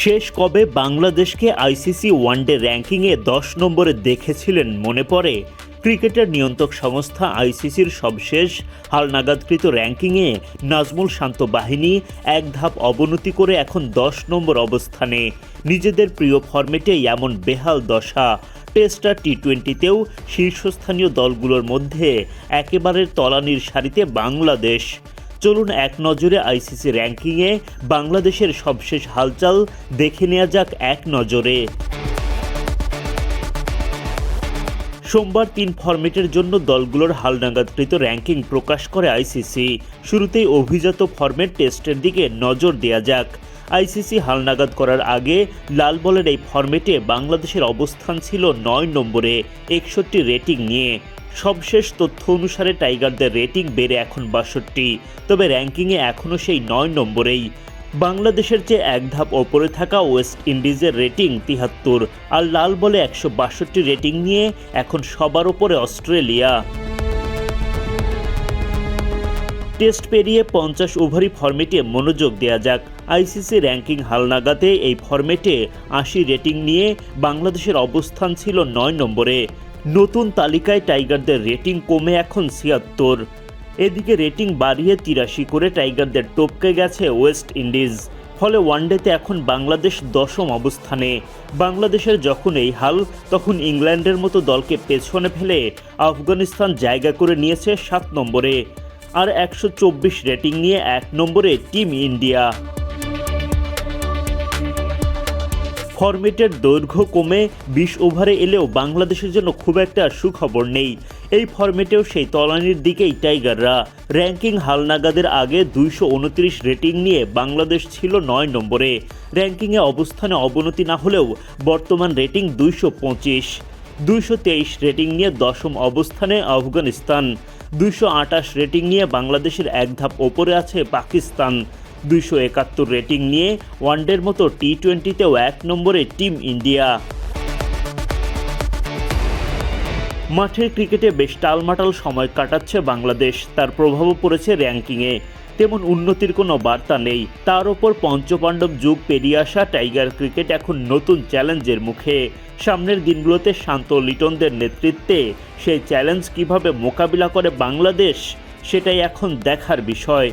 শেষ কবে বাংলাদেশকে আইসিসি ওয়ানডে র্যাঙ্কিংয়ে দশ নম্বরে দেখেছিলেন মনে পড়ে? ক্রিকেটের নিয়ন্ত্রক সংস্থা আইসিসির সবশেষ হালনাগাদকৃত র্যাঙ্কিংয়ে নাজমুল শান্ত বাহিনী এক ধাপ অবনতি করে এখন দশ নম্বর অবস্থানে। নিজেদের প্রিয় ফরম্যাটেই এমন বেহাল দশা। টেস্ট আর টি টোয়েন্টিতেও শীর্ষস্থানীয় দলগুলোর মধ্যে একেবারে তলানির সারিতে বাংলাদেশ। চলুন এক নজরে আইসিসি র্যাঙ্কিংয়ে বাংলাদেশের সবশেষ হালচাল দেখে নেওয়া যাক এক নজরে। সোমবার তিন ফরম্যাটের জন্য দলগুলোর হালনাগাদকৃত র্যাঙ্কিং প্রকাশ করে আইসিসি। শুরুতেই অভিজাত ফরম্যাট টেস্টের দিকে নজর দেওয়া যাক। আইসিসি হালনাগাদ করার আগে লাল বলের এই ফরম্যাটে বাংলাদেশের অবস্থান ছিল নয় নম্বরে, একষট্টি রেটিং নিয়ে। সবশেষ তথ্য অনুসারে টাইগারদের রেটিং বেড়ে এখন বাষট্টি, তবে র্যাঙ্কিংয়ে এখনও সেই নয় নম্বরেই। বাংলাদেশের চেয়ে এক ধাপ ওপরে থাকা ওয়েস্ট ইন্ডিজের রেটিং তিহাত্তর, আর লাল বলে একশো বাষট্টি রেটিং নিয়ে এখন সবার ওপরে অস্ট্রেলিয়া। টেস্ট পেরিয়ে পঞ্চাশ ওভারই ফরম্যাটে মনোযোগ দেওয়া যাক। আইসিসি র্যাঙ্কিং হালনাগাতে এই ফরম্যাটে আশি রেটিং নিয়ে বাংলাদেশের অবস্থান ছিল নয় নম্বরে। নতুন তালিকায় টাইগারদের রেটিং কমে এখন ছিয়াত্তর। এদিকে রেটিং বাড়িয়ে তিরাশি করে টাইগারদের টপকে গেছে ওয়েস্ট ইন্ডিজ, ফলে ওয়ানডেতে এখন বাংলাদেশ দশম অবস্থানে। বাংলাদেশের যখন এই হাল, তখন ইংল্যান্ডের মতো দলকে পেছনে ফেলে আফগানিস্তান জায়গা করে নিয়েছে সাত নম্বরে। আর একশো চব্বিশ রেটিং নিয়ে এক নম্বরে টিম ইন্ডিয়া। ফরম্যাটের দৈর্ঘ্য কমে বিশ ওভারে এলেও বাংলাদেশের জন্য খুব একটা সুখবর নেই। এই ফরম্যাটেও সেই তলানির দিকেই টাইগাররা। র্যাঙ্কিং হালনাগাদের আগে দুইশো উনত্রিশ রেটিং নিয়ে বাংলাদেশ ছিল নয় নম্বরে। র্যাঙ্কিংয়ে অবস্থানে অবনতি না হলেও বর্তমান রেটিং দুইশো পঁচিশ। দুইশো তেইশ রেটিং নিয়ে দশম অবস্থানে আফগানিস্তান। দুইশো আটাশ রেটিং নিয়ে বাংলাদেশের এক ধাপ ওপরে আছে পাকিস্তান। দুইশো একাত্তর রেটিং নিয়ে ওয়ানডের মতো টি টোয়েন্টিতেও এক নম্বরে টিম ইন্ডিয়া। মাঠের ক্রিকেটে বেশ টালমাটাল সময় কাটাচ্ছে বাংলাদেশ। তার প্রভাবও পড়েছে র্যাঙ্কিংয়ে। তেমন উন্নতির কোনো বার্তা নেই। তার ওপর পঞ্চপাণ্ডব যুগ পেরিয়ে আসা টাইগার ক্রিকেট এখন নতুন চ্যালেঞ্জের মুখে। সামনের দিনগুলোতে শান্ত লিটনদের নেতৃত্বে সেই চ্যালেঞ্জ কীভাবে মোকাবিলা করে বাংলাদেশ, সেটাই এখন দেখার বিষয়।